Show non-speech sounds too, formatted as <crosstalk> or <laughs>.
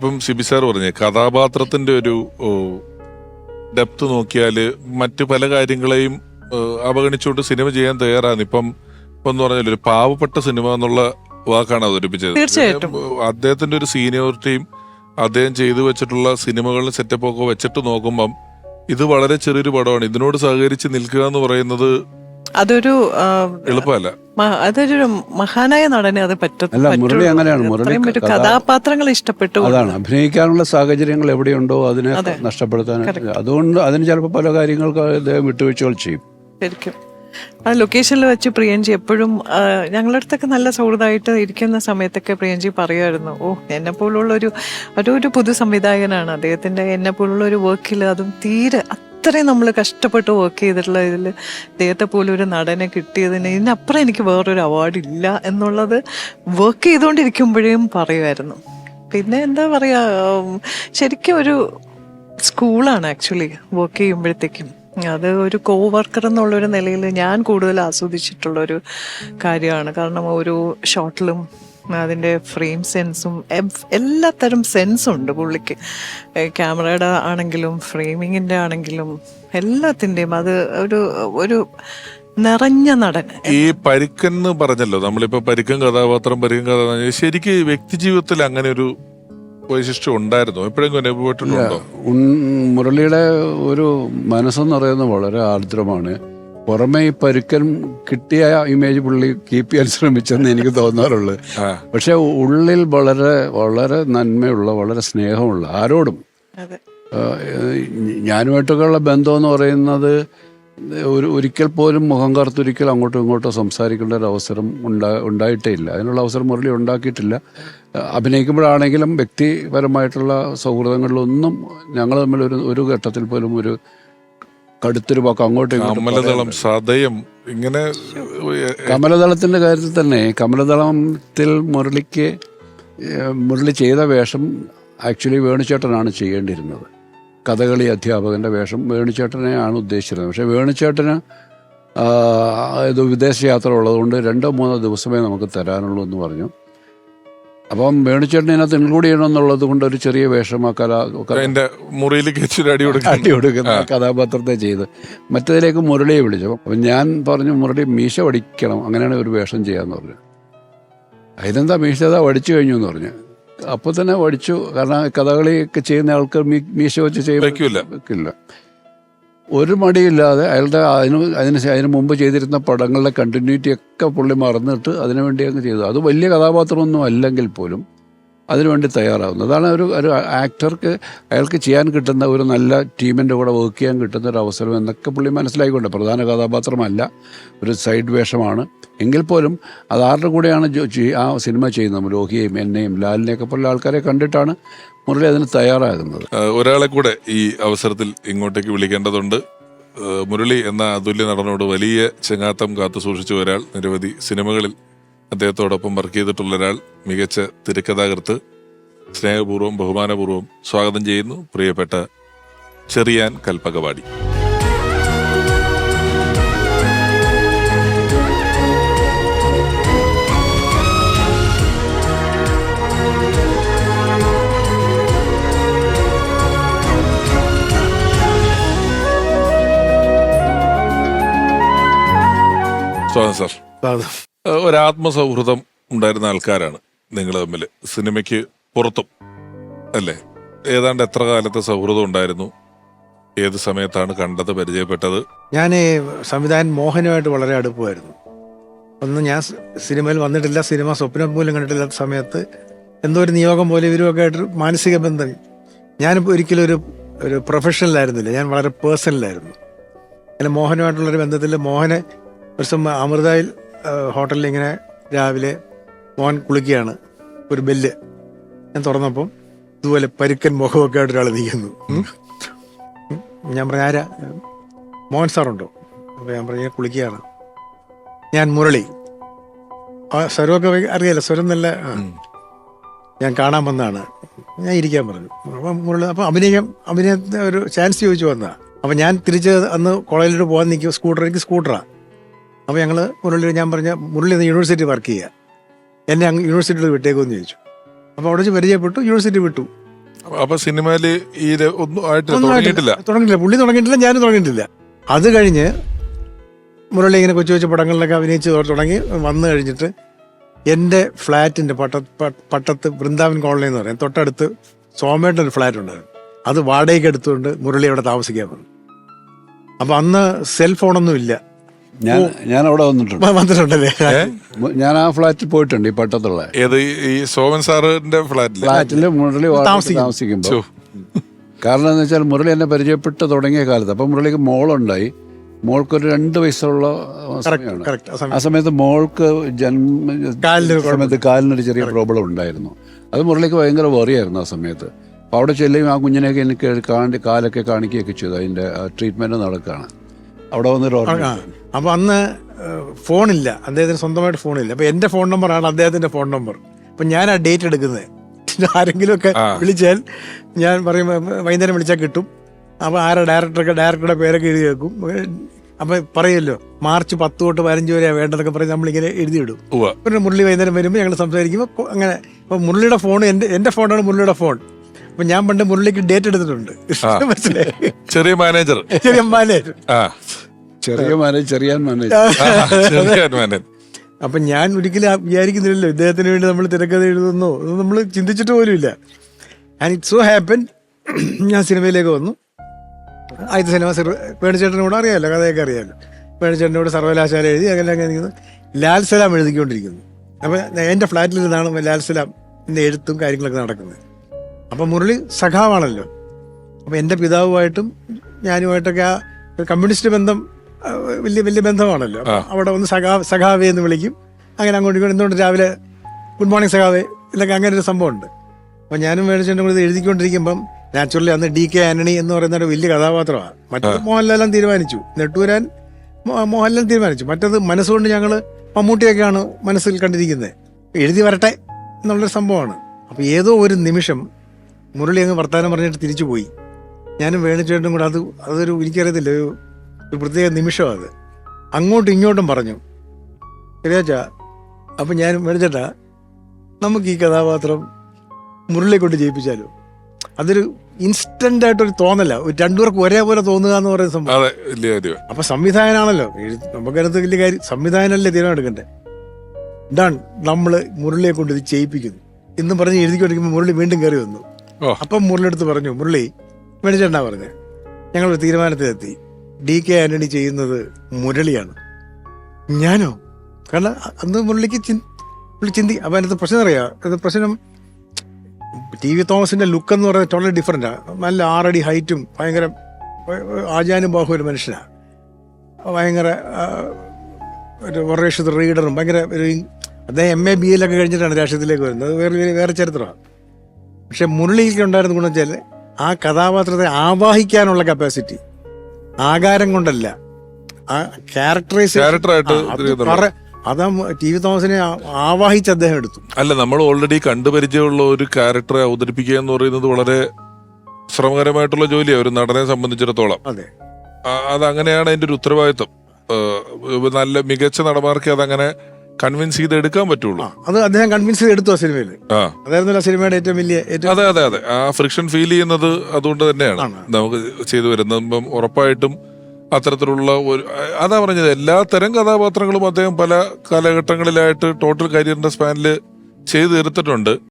ഇപ്പം സിബി സാർ പറഞ്ഞ കഥാപാത്രത്തിന്റെ ഒരു ഡെപ്ത് നോക്കിയാൽ മറ്റു പല കാര്യങ്ങളെയും അവഗണിച്ചുകൊണ്ട് സിനിമ ചെയ്യാൻ തയ്യാറാണ്. ഇപ്പം ഇപ്പം എന്ന് പറഞ്ഞാൽ ഒരു പാവപ്പെട്ട സിനിമ എന്നുള്ള വാക്കാണ് അവതരിപ്പിച്ചത്. തീർച്ചയായിട്ടും. അദ്ദേഹത്തിന്റെ ഒരു സീനിയോറിറ്റിയും അദ്ദേഹം ചെയ്തു വെച്ചിട്ടുള്ള സിനിമകളിൽ സെറ്റപ്പ് ഒക്കെ വെച്ചിട്ട് നോക്കുമ്പം ഇത് വളരെ ചെറിയൊരു പടമാണ്. ഇതിനോട് സഹകരിച്ച് നിൽക്കുക എന്ന് പറയുന്നത് അതൊരു എളുപ്പമല്ല. അതൊരു മഹാനായ നടനെ അത് പറ്റും അല്ല, മുരളി അങ്ങനെയാണ്. മുരളി കഥാപാത്രങ്ങൾ ഇഷ്ടപ്പെട്ടു അതാണ്. അഭിനയിക്കാനുള്ള സാഹചര്യങ്ങൾ എവിടെയുണ്ടോ അതിനെ അതെ. നഷ്ടപ്പെടുത്താൻ അതുകൊണ്ട് അതിന് ചിലപ്പോൾ പല കാര്യങ്ങൾക്ക് അദ്ദേഹം വിട്ടുവീഴ്ചകൾ ചെയ്യും. ശരിക്കും. ആ ലൊക്കേഷനിൽ വെച്ച് പ്രിയൻജി എപ്പോഴും ഞങ്ങളുടെ അടുത്തൊക്കെ നല്ല സൗഹൃദമായിട്ട് ഇരിക്കുന്ന സമയത്തൊക്കെ പ്രിയൻജി പറയുമായിരുന്നു ഓ എന്നെ പോലുള്ള ഒരു ഒരു ഒരു പുതു സംവിധായകനാണ്. അദ്ദേഹത്തിന്റെ എന്നെ പോലുള്ള ഒരു വർക്കിൽ അതും തീരെ അത്രയും നമ്മൾ കഷ്ടപ്പെട്ട് വർക്ക് ചെയ്തിട്ടുള്ള ഇതിൽ ഇദ്ദേഹത്തെ പോലെ ഒരു നടനെ കിട്ടിയതിന് ഇതിനപ്പുറം എനിക്ക് വേറൊരു അവാർഡ് ഇല്ല എന്നുള്ളത് വർക്ക് ചെയ്തുകൊണ്ടിരിക്കുമ്പോഴേയും പറയുമായിരുന്നു. പിന്നെ എന്താ പറയുക ശരിക്കും ഒരു സ്കൂളാണ് ആക്ച്വലി വർക്ക് ചെയ്യുമ്പോഴത്തേക്കും. അത് ഒരു കോ വർക്കർ എന്നുള്ളൊരു നിലയിൽ ഞാൻ കൂടുതൽ ആസ്വദിച്ചിട്ടുള്ള ഒരു കാര്യമാണ്. കാരണം ഓരോ ഷോട്ടിലും അതിന്റെ ഫ്രെയിം സെൻസും എല്ലാത്തരം സെൻസും ഉണ്ട് പുള്ളിക്ക് ക്യാമറയുടെ ആണെങ്കിലും ഫ്രെയിമിങ്ങിന്റെ ആണെങ്കിലും എല്ലാത്തിന്റെയും അത് ഒരു ഒരു നിറഞ്ഞ നടൻ. ഈ പരിക്കൻ എന്ന് പറഞ്ഞല്ലോ നമ്മളിപ്പോ പരിക്കൻ കഥാപാത്രം പരിക്കൻ കഥാപാത്രം ശരിക്കും വ്യക്തി ജീവിതത്തിൽ അങ്ങനെ ഒരു വൈശിഷ്ട്യം ഉണ്ടായിരുന്നു? എപ്പോഴെങ്കിലും അനുഭവപ്പെട്ടിട്ടുണ്ടോ മുരളിയുടെ ഒരു മനസ്സെന്ന് പറയുന്നത് വളരെ ആർദ്രമാണ്. പുറമെ ഈ പരുക്കൻ കിട്ടിയ ഇമേജ് പുള്ളി കീപ്പ് ചെയ്യാൻ ശ്രമിച്ചെന്ന് എനിക്ക് തോന്നാറുള്ളത് ആ. പക്ഷെ ഉള്ളിൽ വളരെ വളരെ നന്മയുള്ള വളരെ സ്നേഹമുള്ള ആരോടും ഞാനുമായിട്ടൊക്കെയുള്ള ബന്ധം എന്ന് പറയുന്നത് ഒരു ഒരിക്കൽ പോലും മുഖം കറുത്തൊരിക്കൽ അങ്ങോട്ടും ഇങ്ങോട്ടും സംസാരിക്കേണ്ട ഒരു അവസരം ഉണ്ടാ ഉണ്ടായിട്ടേ ഇല്ല. അതിനുള്ള അവസരം മുരളി ഉണ്ടാക്കിയിട്ടില്ല. അഭിനയിക്കുമ്പോഴാണെങ്കിലും വ്യക്തിപരമായിട്ടുള്ള സൗഹൃദങ്ങളിലൊന്നും ഞങ്ങൾ തമ്മിൽ ഒരു ഒരു ഘട്ടത്തിൽ പോലും ഒരു കടുത്തൊരു പക്കം അങ്ങോട്ടും ഇങ്ങോട്ടും കമലദളം സദയം ഇങ്ങനെ കമലദളത്തിന്റെ കാര്യത്തിൽ തന്നെ കമലദളത്തിൽ മുരളിക്ക് മുരളി ചെയ്ത വേഷം ആക്ച്വലി വേണുചേട്ടനാണ് ചെയ്യേണ്ടിയിരുന്നത്. കഥകളി അധ്യാപകന്റെ വേഷം വേണുചേട്ടനെയാണ് ഉദ്ദേശിച്ചിരുന്നത്. പക്ഷേ വേണുചേട്ടന് ഇത് വിദേശയാത്ര ഉള്ളതുകൊണ്ട് രണ്ടോ മൂന്നോ ദിവസമേ നമുക്ക് തരാനുള്ളൂ എന്ന് പറഞ്ഞു. അപ്പം വേണുചേട്ടൻ അതിനകത്ത് ഇൻക്ലൂഡ് ചെയ്യണമെന്നുള്ളത് കൊണ്ട് ഒരു ചെറിയ വേഷം ആ കല മുറിയിലേക്ക് അടി അടി കൊടുക്കുന്ന. കഥാപാത്രത്തെ ചെയ്ത്. മറ്റേതിലേക്ക് മുരളിയെ വിളിച്ചു. അപ്പം ഞാൻ പറഞ്ഞു മുരളി മീശ വടിക്കണം അങ്ങനെയാണ് ഒരു വേഷം ചെയ്യാന്ന് പറഞ്ഞു. അതിനെന്താ മീശ അതാ വടിച്ചു കഴിഞ്ഞു എന്ന് പറഞ്ഞു. അപ്പോൾ തന്നെ വടിച്ചു കാരണം കഥകളിയൊക്കെ ചെയ്യുന്ന ആൾക്ക് മീശ വെച്ച് ചെയ്യാൻ വെക്കില്ല. ഒരു മടിയില്ലാതെ അയാളുടെ അതിന് അതിന് അതിന് മുമ്പ് ചെയ്തിരുന്ന പടങ്ങളുടെ കണ്ടിന്യൂറ്റി ഒക്കെ പുള്ളി മറന്നിട്ട് അതിനു വേണ്ടി അങ്ങ് ചെയ്തു. അത് വലിയ കഥാപാത്രമൊന്നും അല്ലെങ്കിൽ പോലും അതിനുവേണ്ടി തയ്യാറാവുന്നത് അതാണ് ഒരു ഒരു ആക്ടർക്ക് അയാൾക്ക് ചെയ്യാൻ കിട്ടുന്ന ഒരു നല്ല ടീമിന്റെ കൂടെ വർക്ക് ചെയ്യാൻ കിട്ടുന്ന ഒരു അവസരം എന്നൊക്കെ പുള്ളി മനസ്സിലായിക്കൊണ്ട്. പ്രധാന കഥാപാത്രമല്ല ഒരു സൈഡ് വേഷമാണ്. എങ്കിൽ പോലും അത് ആരുടെ കൂടെയാണ് ആ സിനിമ ചെയ്യുന്നത്? ലോഹിയെയും എന്നെയും ലാലിനെയൊക്കെ പോലുള്ള ആൾക്കാരെ കണ്ടിട്ടാണ് മുരളി അതിന് തയ്യാറാകുന്നത്. ഒരാളെ കൂടെ ഈ അവസരത്തിൽ ഇങ്ങോട്ടേക്ക് വിളിക്കേണ്ടതുണ്ട്. മുരളി എന്ന അതുല്യ നടനോട് വലിയ ചെങ്ങാത്തം കാത്തു സൂക്ഷിച്ച ഒരാൾ. നിരവധി സിനിമകളിൽ അദ്ദേഹത്തോടൊപ്പം വർക്ക് ചെയ്തിട്ടുള്ള ഒരാൾ മികച്ച തിരക്കഥാകൃത്ത് സ്നേഹപൂർവം ബഹുമാനപൂർവം സ്വാഗതം ചെയ്യുന്നു പ്രിയപ്പെട്ട ചെറിയാൻ കൽപ്പകവാടി. സ്വാഗതം സാർ. ആ, ഒരു ആത്മസൗഹൃദം ഉണ്ടായിരുന്ന ആൾക്കാരാണ് നിങ്ങൾ തമ്മിൽ സിനിമയ്ക്ക് പുറത്തും അല്ലേ? ഏതാണ്ട് എത്ര കാലത്തെ സൗഹൃദം ഉണ്ടായിരുന്നു? ഏത് സമയത്താണ് കണ്ടത് പരിചയപ്പെട്ടത്? ഞാൻ സംവിധായകൻ മോഹനുമായിട്ട് വളരെ അടുപ്പമായിരുന്നു. ഒന്ന് ഞാൻ സിനിമയിൽ വന്നിട്ടില്ല സിനിമ സ്വപ്നം പോലും കണ്ടിട്ടില്ലാത്ത സമയത്ത്. എന്തോ ഒരു നിയോഗം പോലെ ഇവരുമൊക്കെ ആയിട്ട് മാനസിക ബന്ധം. ഞാനിപ്പോൾ ഒരിക്കലും ഒരു ഒരു പ്രൊഫഷണലായിരുന്നില്ല ഞാൻ വളരെ പേഴ്സണലായിരുന്നു അങ്ങനെ മോഹനുമായിട്ടുള്ളൊരു ബന്ധത്തിൽ മോഹനെ ഒരു ദിവസം അമൃതയിൽ ഹോട്ടലിൽ ഇങ്ങനെ രാവിലെ മോൻ കുളിക്കുകയാണ്. ഒരു ബെല്ല് ഞാൻ തുറന്നപ്പം ഇതുപോലെ പരുക്കൻ മുഖമൊക്കെ ആയിട്ട് ഒരാൾ നിൽക്കുന്നു. ഞാൻ പറഞ്ഞു ആരാ? മോഹൻ സാറുണ്ടോ? അപ്പോൾ ഞാൻ പറഞ്ഞു "ഞാൻ കുളിക്കുകയാണ്. ഞാൻ മുരളി. ആ സ്വരമൊക്കെ അറിയാലോ സ്വരം നല്ല ഞാൻ കാണാൻ വന്നതാണ് ഞാൻ ഇരിക്കാൻ പറഞ്ഞു. അപ്പം മുരളി അപ്പം അഭിനയം അഭിനയത്തിന് ഒരു ചാൻസ് ചോദിച്ചു വന്നതാണ് അപ്പം ഞാൻ തിരിച്ച് അന്ന് കോളേജിലോട്ട് പോകാൻ നിൽക്കും സ്കൂട്ടർ എനിക്ക് സ്കൂട്ടറാണ് അപ്പോൾ ഞങ്ങൾ മുരളി ഞാൻ പറഞ്ഞ മുരളി യൂണിവേഴ്സിറ്റി വർക്ക് ചെയ്യുക എന്നെ അങ്ങ് യൂണിവേഴ്സിറ്റിയിൽ വിട്ടേക്കുമെന്ന് ചോദിച്ചു. അപ്പോൾ അവിടെ വെച്ച് പരിചയപ്പെട്ടു യൂണിവേഴ്സിറ്റി വിട്ടു. അപ്പോൾ സിനിമയിൽ ഈ ഒന്നും ആയിട്ട് തുടങ്ങിയിട്ടില്ല? തുടങ്ങിയില്ല പുള്ളി തുടങ്ങിയിട്ടില്ല ഞാനും തുടങ്ങിയിട്ടില്ല. അത് കഴിഞ്ഞ് മുരളി ഇങ്ങനെ കൊച്ചു കൊച്ചു പടങ്ങളിലൊക്കെ അഭിനയിച്ച് തുടങ്ങി. വന്നു കഴിഞ്ഞിട്ട് എന്റെ ഫ്ലാറ്റിന്റെ പട്ട പട്ടത്ത് വൃന്ദാവൻ കോളനി എന്ന് പറയും. തൊട്ടടുത്ത് സോമേട്ടൻ ഒരു ഫ്ലാറ്റ് ഉണ്ടായിരുന്നു അത് വാടകയ്ക്ക് എടുത്തുകൊണ്ട് മുരളി അവിടെ താമസിക്കാൻ വന്നു. അപ്പോൾ അന്ന് സെൽ ഫോണൊന്നും ഇല്ല. ഞാൻ ഞാൻ അവിടെ വന്നിട്ടുണ്ട്. വന്നിട്ടുണ്ടല്ലേ? ഞാൻ ആ ഫ്ലാറ്റിൽ പോയിട്ടുണ്ട് ഈ പട്ടത്തുള്ള. ഏത് ഈ- സോമൻ സാറിന്റെ ഫ്ലാറ്റിൽ? ഫ്ലാറ്റിൽ മുരളി താമസിക്കുമ്പോ. താമസിക്കുമ്പോൾ കാരണം എന്ന് വെച്ചാൽ മുരളി എന്നെ പരിചയപ്പെട്ട് തുടങ്ങിയ കാലത്ത്. അപ്പം മുരളിക്ക് മോളുണ്ടായി. മോൾക്കൊരു രണ്ട് വയസ്സുള്ള സമയമാണ്. ആ സമയത്ത്. മോൾക്ക് ജന്മ കാലിനൊരു സമയത്ത് കാലിനൊരു ചെറിയ പ്രോബ്ലം ഉണ്ടായിരുന്നു. അത് മുരളിക്ക് ഭയങ്കര വറിയായിരുന്നു ആ സമയത്ത്. അപ്പോൾ അവിടെ ചെല്ലുകയും ആ കുഞ്ഞിനെയൊക്കെ എനിക്ക് കാണി കാലൊക്കെ കാണിക്കുകയൊക്കെ ചെയ്തു. അതിന്റെ ട്രീറ്റ്മെന്റ് നടക്കുകയാണ്. അവിടെ വന്നിട്ട് ആ, ഓർമ്മ അപ്പൊ അന്ന് ഫോണില്ല. അദ്ദേഹത്തിന് സ്വന്തമായിട്ട് ഫോണില്ല. അപ്പൊ എന്റെ ഫോൺ നമ്പറാണ് അദ്ദേഹത്തിന്റെ ഫോൺ നമ്പർ. അപ്പൊ ഞാൻ ആ ഡേറ്റ് എടുക്കുന്നത്. ആരെങ്കിലും ഒക്കെ വിളിച്ചാൽ ഞാൻ പറയും "വ- വൈകുന്നേരം വിളിച്ചാൽ കിട്ടും. അപ്പൊ ആരാ ഡയറക്ടറൊക്കെ ഡയറക്ടറുടെ പേരൊക്കെ എഴുതി വെക്കും. അപ്പൊ പറയുമല്ലോ മാർച്ച് പത്ത് തൊട്ട് പതിനഞ്ച് വരെയാണ് വേണ്ടതൊക്കെ പറഞ്ഞ് നമ്മളിങ്ങനെ എഴുതിയിടും. പിന്നെ മുരളി വൈകുന്നേരം വരുമ്പോൾ ഞങ്ങൾ സംസാരിക്കുമ്പോൾ അങ്ങനെ അപ്പൊ മുരളിയുടെ ഫോൺ എന്റെ എന്റെ ഫോണാണ് മുരളിയുടെ ഫോൺ. അപ്പൊ ഞാൻ പണ്ട് മുരളിക്ക് ഡേറ്റ് എടുത്തിട്ടുണ്ട്. <laughs> മനസ്സിലായി? ചെറിയ മാനേജർ ചെറിയ അമ്മാനെ ആ. ചെറിയ മാനേജ് ചെറിയ മാനേജ് ചെറിയ മാനേജർ അപ്പൊ ഞാൻ ഒരിക്കലും വിചാരിക്കുന്നില്ലല്ലോ ഇദ്ദേഹത്തിന് വേണ്ടി നമ്മൾ തിരക്കഥ എഴുതുന്നോ? നമ്മൾ ചിന്തിച്ചിട്ട് പോലുമില്ല. ആൻഡ് ഇറ്റ് സോ ഹാപ്പൻ ഞാൻ സിനിമയിലേക്ക് വന്നു. ആദ്യത്തെ സിനിമ വേണിച്ചേട്ടനും കൂടെ അറിയാമല്ലോ കഥയൊക്കെ അറിയാമല്ലോ പേണിച്ചേട്ടനോട് കൂടെ സർവകലാശാല എഴുതി അങ്ങനെ അങ്ങനെ ഇരിക്കുന്നു ലാൽ സലാം എഴുതിക്കൊണ്ടിരിക്കുന്നു. അപ്പോൾ എന്റെ ഫ്ലാറ്റിൽ നിന്നാണ് ലാൽ സലാം എഴുത്തും കാര്യങ്ങളൊക്കെ നടക്കുന്നത്. അപ്പം മുരളി സഖാവാണല്ലോ. അപ്പം എന്റെ പിതാവുമായിട്ടും ഞാനുമായിട്ടൊക്കെ ആ കമ്മ്യൂണിസ്റ്റ് ബന്ധം വലിയ വലിയ ബന്ധമാണല്ലോ. അവിടെ ഒന്ന് സഖാ സഖാവേ എന്ന് വിളിക്കും. അങ്ങനെ അങ്ങോട്ട് ഇങ്ങോട്ട് എന്തുകൊണ്ട് രാവിലെ ഗുഡ് മോർണിംഗ് സഖാവേ ഇതൊക്കെ അങ്ങനെ ഒരു സംഭവമുണ്ട്. അപ്പം ഞാനും മേടിച്ചിട്ടും കൂടി എഴുതിക്കൊണ്ടിരിക്കുമ്പം നാച്ചുറലി അന്ന് ഡി കെ ആന്റണി എന്ന് പറയുന്ന ഒരു വലിയ കഥാപാത്രമാണ്. മറ്റത് മോഹൻലാലും തീരുമാനിച്ചു. നെട്ടൂരാൻ മോഹൻലാൽ തീരുമാനിച്ചു. മറ്റത് മനസ്സുകൊണ്ട് ഞങ്ങൾ മമ്മൂട്ടിയൊക്കെയാണ് മനസ്സിൽ കണ്ടിരിക്കുന്നത്. എഴുതി വരട്ടെ എന്നുള്ളൊരു സംഭവമാണ്. അപ്പോൾ ഏതോ ഒരു നിമിഷം മുരളി അങ്ങ് വർത്തമാനം പറഞ്ഞിട്ട് തിരിച്ചു പോയി. ഞാനും വേണിച്ചേട്ടും കൂടെ അത് അതൊരു എനിക്കറിയത്തില്ല ഒരു ഒരു പ്രത്യേക നിമിഷമാണ് അത്. അങ്ങോട്ടും ഇങ്ങോട്ടും പറഞ്ഞു. ശരിയാച്ചാ അപ്പം ഞാൻ വേണിച്ചേട്ടാ നമുക്ക് ഈ കഥാപാത്രം മുരളിയെ കൊണ്ട് ജയിപ്പിച്ചാലോ? അതൊരു ഇൻസ്റ്റന്റ് ആയിട്ടൊരു തോന്നല. ഒരു രണ്ടുപേർക്ക് ഒരേപോലെ തോന്നുക എന്ന് പറയുന്ന സംഭവം. അപ്പൊ സംവിധായകനാണല്ലോ. നമുക്കതിനകത്ത് വലിയ കാര്യം. സംവിധാനമല്ലേ തീരുമാനം എടുക്കണ്ടേ ഡൺ നമ്മൾ മുരളിയെ കൊണ്ട് ഇത് ചെയ്യിപ്പിക്കുന്നു. എന്നും പറഞ്ഞ് എഴുതിക്കൊണ്ടിരിക്കുമ്പോൾ മുരളി വീണ്ടും കയറി വന്നു. അപ്പം മുരളി എടുത്ത് പറഞ്ഞു മുരളി മേടിച്ചേട്ടാ പറഞ്ഞു? ഞങ്ങളൊരു തീരുമാനത്തിലെത്തി. ഡി കെ ആന്റണി ചെയ്യുന്നത് മുരളിയാണ്. ഞാനോ? കാരണം അന്ന് മുരളിക്ക് പുള്ളി ചിന്തി അപ്പൊ അതിനകത്ത് പ്രശ്നം അറിയാം. അത് പ്രശ്നം ടി വി തോമസിന്റെ ലുക്ക് എന്ന് പറയുന്നത് ടോട്ടലി ഡിഫറെന്റാ നല്ല ആറടി ഹൈറ്റും ഭയങ്കര ആചാനും ബാഹു ഒരു മനുഷ്യനാണ് ഭയങ്കര ഒരു വറേഷത്ത് റീഡറും ഭയങ്കര ഒരു അദ്ദേഹം എം എ ബി എല്ലൊക്കെ കഴിഞ്ഞിട്ടാണ് രാഷ്ട്രീയത്തിലേക്ക് വരുന്നത്. വേറെ വേറെ ചരിത്രമാണ് പക്ഷെ മുരളിക്ക് ഉണ്ടായിരുന്ന ഗുണം വെച്ചാൽ ആ കഥാപാത്രത്തെ ആവാഹിക്കാനുള്ള കപ്പാസിറ്റി ആകാരം കൊണ്ടല്ല. ആ ക്യാരക്ടറൈസ്. അതാ ടി വി തോമസിനെ ആവാഹിച്ച് അദ്ദേഹം എടുത്തു. അല്ല നമ്മൾ ഓൾറെഡി കണ്ടുപരിചയമുള്ള ഒരു ക്യാരക്ടറെ അവതരിപ്പിക്കുക എന്ന് പറയുന്നത് വളരെ ശ്രമകരമായിട്ടുള്ള ജോലിയാണ് ഒരു നടനെ സംബന്ധിച്ചിടത്തോളം. അതെ. അതങ്ങനെയാണ് അതിന്റെ ഒരു ഉത്തരവാദിത്വം. നല്ല മികച്ച നടന്മാർക്ക് അതങ്ങനെ കൺവിൻസ് ചെയ്ത് എടുക്കാൻ പറ്റുള്ളൂ അത് അദ്ദേഹം കൺവിൻസ് ചെയ്ത് എടുത്തു ആ സിനിമയിൽ ആ. അതായിരുന്നല്ലോ ആ സിനിമയുടെ ഏറ്റവും വലിയ ഏറ്റവും അതെ അതെ അതെ. ആ ഫ്രിക്ഷൻ ഫീൽ ചെയ്യുന്നത് അതുകൊണ്ട് തന്നെയാണ്. നമുക്ക് ചെയ്തു വരുന്നത് ഇപ്പം ഉറപ്പായിട്ടും അത്തരത്തിലുള്ള ഒരു അതാ പറഞ്ഞത് എല്ലാ തരം കഥാപാത്രങ്ങളും അദ്ദേഹം പല കാലഘട്ടങ്ങളിലായിട്ട് ടോട്ടൽ കരിയറിന്റെ സ്പാനിൽ ചെയ്തു തീർത്തിട്ടുണ്ട്.